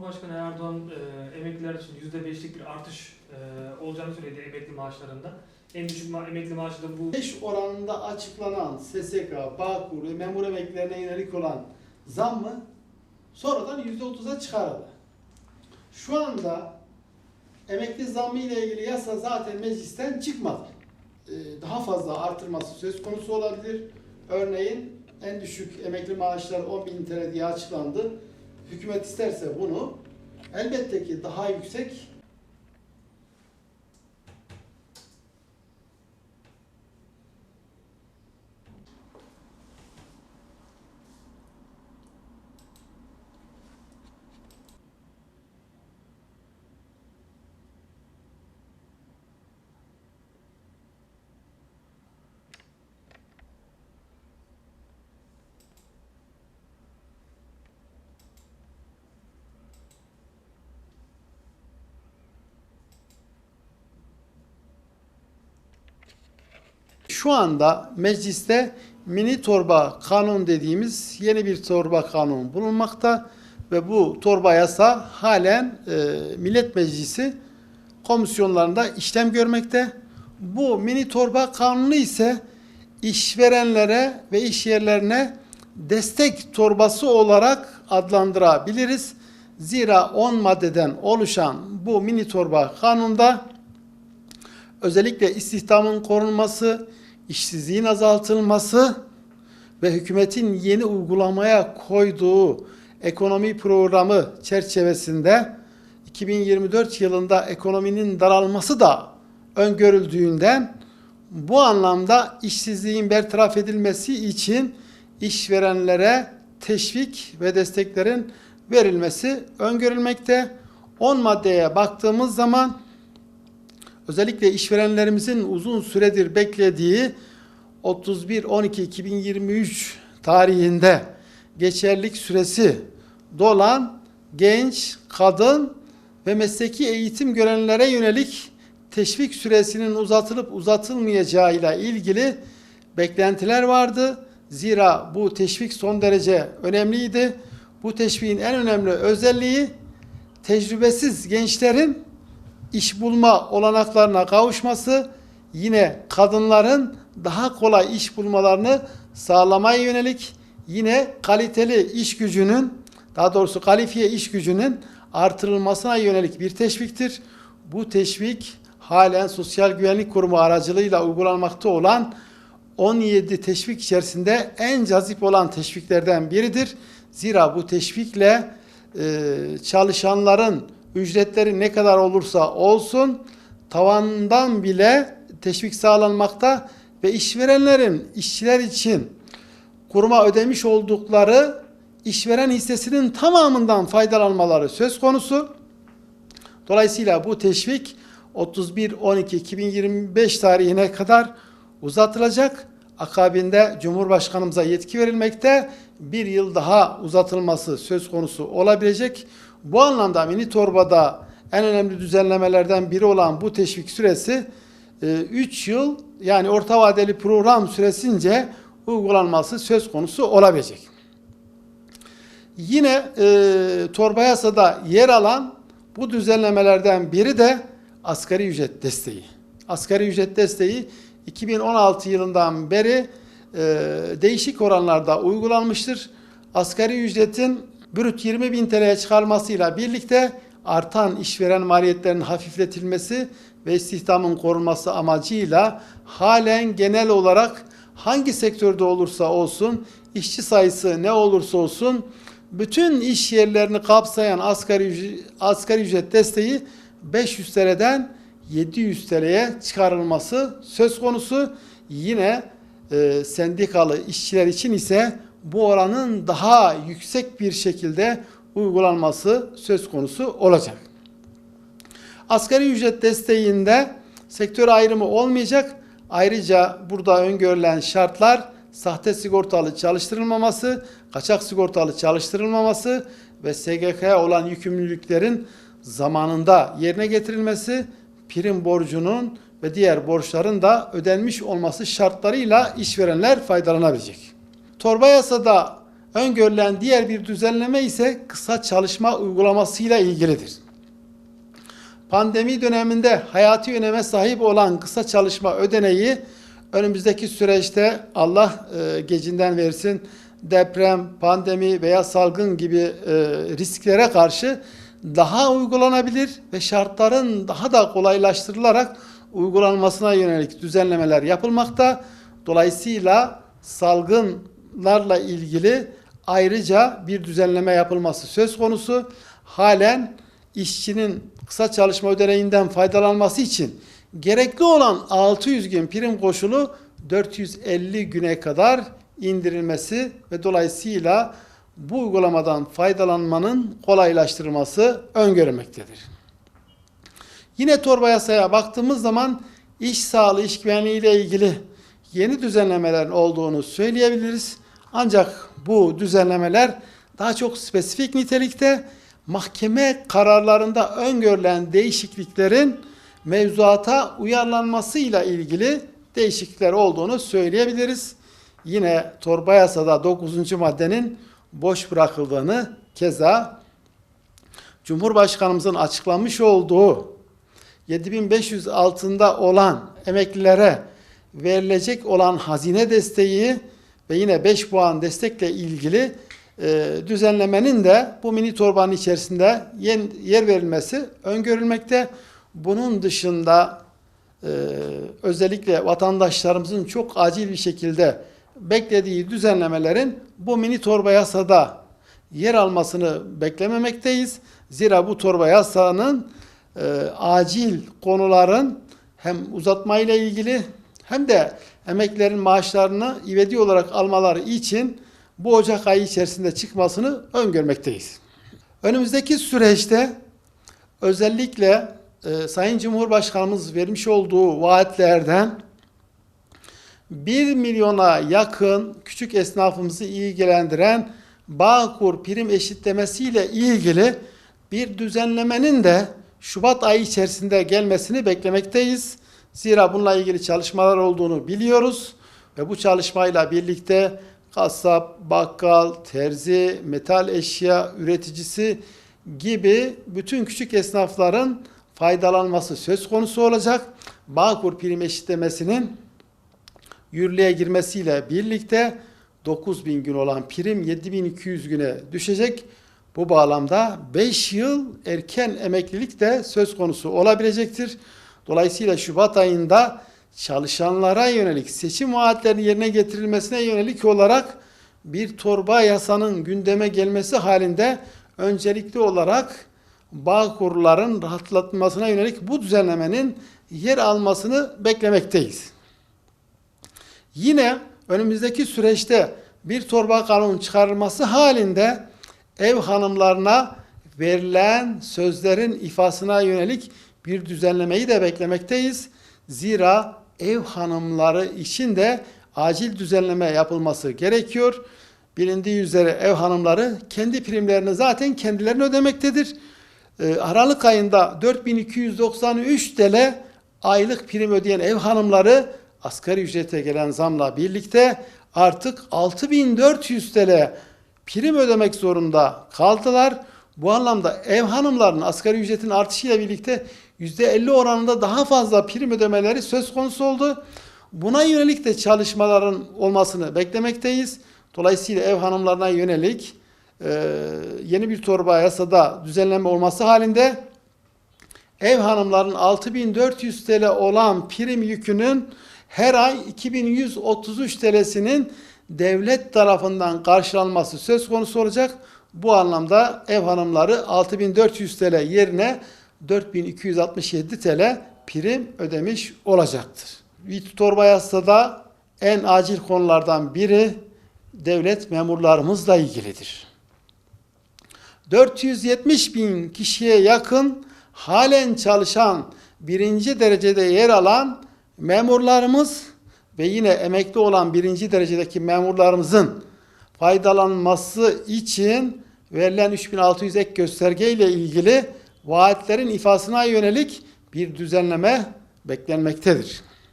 Cumhurbaşkanı Erdoğan e, emekliler için %5'lik bir artış e, olacağını söyledi emekli maaşlarında. En düşük ma- emekli maaşı da bu. 5 oranında açıklanan SSK, Bağkur ve memur emeklilerine yönelik olan zam mı sonradan %30'a çıkarıldı. Şu anda emekli zammı ile ilgili yasa zaten meclisten çıkmadı. Ee, Daha fazla artırması söz konusu olabilir. Örneğin en düşük emekli maaşları 10.000 TL diye açıklandı. Hükümet isterse bunu elbette ki daha yüksek Şu anda mecliste mini torba kanun dediğimiz yeni bir torba kanun bulunmakta ve bu torba yasa halen e, Millet Meclisi komisyonlarında işlem görmekte. Bu mini torba kanunu ise işverenlere ve iş yerlerine destek torbası olarak adlandırabiliriz. Zira 10 maddeden oluşan bu mini torba kanunda özellikle istihdamın korunması, işsizliğin azaltılması ve hükümetin yeni uygulamaya koyduğu ekonomi programı çerçevesinde 2024 yılında ekonominin daralması da öngörüldüğünden bu anlamda işsizliğin bertaraf edilmesi için işverenlere teşvik ve desteklerin verilmesi öngörülmekte. 10 maddeye baktığımız zaman özellikle işverenlerimizin uzun süredir beklediği 31-12-2023 tarihinde geçerlik süresi dolan genç, kadın ve mesleki eğitim görenlere yönelik teşvik süresinin uzatılıp uzatılmayacağıyla ilgili beklentiler vardı. Zira bu teşvik son derece önemliydi. Bu teşviğin en önemli özelliği tecrübesiz gençlerin iş bulma olanaklarına kavuşması, yine kadınların daha kolay iş bulmalarını sağlamaya yönelik, yine kaliteli iş gücünün, daha doğrusu kalifiye iş gücünün artırılmasına yönelik bir teşviktir. Bu teşvik halen Sosyal Güvenlik Kurumu aracılığıyla uygulanmakta olan 17 teşvik içerisinde en cazip olan teşviklerden biridir. Zira bu teşvikle e, çalışanların ücretleri ne kadar olursa olsun tavandan bile teşvik sağlanmakta ve işverenlerin işçiler için kuruma ödemiş oldukları işveren hissesinin tamamından faydalanmaları söz konusu. Dolayısıyla bu teşvik 31-12-2025 tarihine kadar uzatılacak. Akabinde Cumhurbaşkanımıza yetki verilmekte. Bir yıl daha uzatılması söz konusu olabilecek. Bu anlamda mini torbada en önemli düzenlemelerden biri olan bu teşvik süresi 3 yıl yani orta vadeli program süresince uygulanması söz konusu olabilecek. Yine e, torba yasada yer alan bu düzenlemelerden biri de asgari ücret desteği. Asgari ücret desteği 2016 yılından beri e, değişik oranlarda uygulanmıştır. Asgari ücretin brüt 20 bin TL'ye çıkarmasıyla birlikte artan işveren maliyetlerinin hafifletilmesi ve istihdamın korunması amacıyla halen genel olarak hangi sektörde olursa olsun, işçi sayısı ne olursa olsun bütün iş yerlerini kapsayan asgari ücret, asgari ücret desteği 500 TL'den 700 TL'ye çıkarılması söz konusu. Yine e, sendikalı işçiler için ise bu oranın daha yüksek bir şekilde uygulanması söz konusu olacak. Asgari ücret desteğinde sektör ayrımı olmayacak. Ayrıca burada öngörülen şartlar sahte sigortalı çalıştırılmaması, kaçak sigortalı çalıştırılmaması ve SGK'ya olan yükümlülüklerin zamanında yerine getirilmesi, prim borcunun ve diğer borçların da ödenmiş olması şartlarıyla işverenler faydalanabilecek. Torba yasada Öngörülen diğer bir düzenleme ise kısa çalışma uygulamasıyla ilgilidir. Pandemi döneminde hayati öneme sahip olan kısa çalışma ödeneği önümüzdeki süreçte Allah e, gecinden versin deprem, pandemi veya salgın gibi e, risklere karşı daha uygulanabilir ve şartların daha da kolaylaştırılarak uygulanmasına yönelik düzenlemeler yapılmakta. Dolayısıyla salgınlarla ilgili ayrıca bir düzenleme yapılması söz konusu. Halen işçinin kısa çalışma ödeneğinden faydalanması için gerekli olan 600 gün prim koşulu 450 güne kadar indirilmesi ve dolayısıyla bu uygulamadan faydalanmanın kolaylaştırılması öngörülmektedir. Yine torba yasaya baktığımız zaman iş sağlığı, iş güvenliği ile ilgili yeni düzenlemelerin olduğunu söyleyebiliriz. Ancak bu düzenlemeler daha çok spesifik nitelikte mahkeme kararlarında öngörülen değişikliklerin mevzuata uyarlanmasıyla ilgili değişiklikler olduğunu söyleyebiliriz. Yine torba yasada 9. maddenin boş bırakıldığını keza Cumhurbaşkanımızın açıklamış olduğu 7500 altında olan emeklilere verilecek olan hazine desteği ve yine 5 puan destekle ilgili e, düzenlemenin de bu mini torbanın içerisinde yen- yer verilmesi öngörülmekte. Bunun dışında e, özellikle vatandaşlarımızın çok acil bir şekilde beklediği düzenlemelerin bu mini torba yasada yer almasını beklememekteyiz. Zira bu torba yasanın e, acil konuların hem uzatmayla ilgili hem de emeklerin maaşlarını ivedi olarak almaları için bu Ocak ayı içerisinde çıkmasını öngörmekteyiz. Önümüzdeki süreçte özellikle e, Sayın Cumhurbaşkanımız vermiş olduğu vaatlerden 1 milyona yakın küçük esnafımızı ilgilendiren Bağkur prim eşitlemesiyle ilgili bir düzenlemenin de Şubat ayı içerisinde gelmesini beklemekteyiz. Zira bununla ilgili çalışmalar olduğunu biliyoruz ve bu çalışmayla birlikte kasap, bakkal, terzi, metal eşya üreticisi gibi bütün küçük esnafların faydalanması söz konusu olacak. Bağkur prim eşitlemesinin yürürlüğe girmesiyle birlikte 9000 gün olan prim 7200 güne düşecek. Bu bağlamda 5 yıl erken emeklilik de söz konusu olabilecektir. Dolayısıyla Şubat ayında çalışanlara yönelik seçim vaatlerinin yerine getirilmesine yönelik olarak bir torba yasanın gündeme gelmesi halinde öncelikli olarak bağ kurların rahatlatmasına yönelik bu düzenlemenin yer almasını beklemekteyiz. Yine önümüzdeki süreçte bir torba kanun çıkarılması halinde ev hanımlarına verilen sözlerin ifasına yönelik bir düzenlemeyi de beklemekteyiz. Zira ev hanımları için de acil düzenleme yapılması gerekiyor. Bilindiği üzere ev hanımları kendi primlerini zaten kendilerine ödemektedir. Ee, Aralık ayında 4293 TL aylık prim ödeyen ev hanımları asgari ücrete gelen zamla birlikte artık 6400 TL prim ödemek zorunda kaldılar. Bu anlamda ev hanımlarının asgari ücretin artışıyla birlikte %50 oranında daha fazla prim ödemeleri söz konusu oldu. Buna yönelik de çalışmaların olmasını beklemekteyiz. Dolayısıyla ev hanımlarına yönelik e, yeni bir torba yasada düzenleme olması halinde ev hanımların 6400 TL olan prim yükünün her ay 2133 TL'sinin devlet tarafından karşılanması söz konusu olacak. Bu anlamda ev hanımları 6400 TL yerine 4267 TL prim ödemiş olacaktır. Bir torba yasada en acil konulardan biri devlet memurlarımızla ilgilidir. 470 bin kişiye yakın halen çalışan birinci derecede yer alan memurlarımız ve yine emekli olan birinci derecedeki memurlarımızın faydalanması için verilen 3600 ek gösterge ile ilgili vaatlerin ifasına yönelik bir düzenleme beklenmektedir.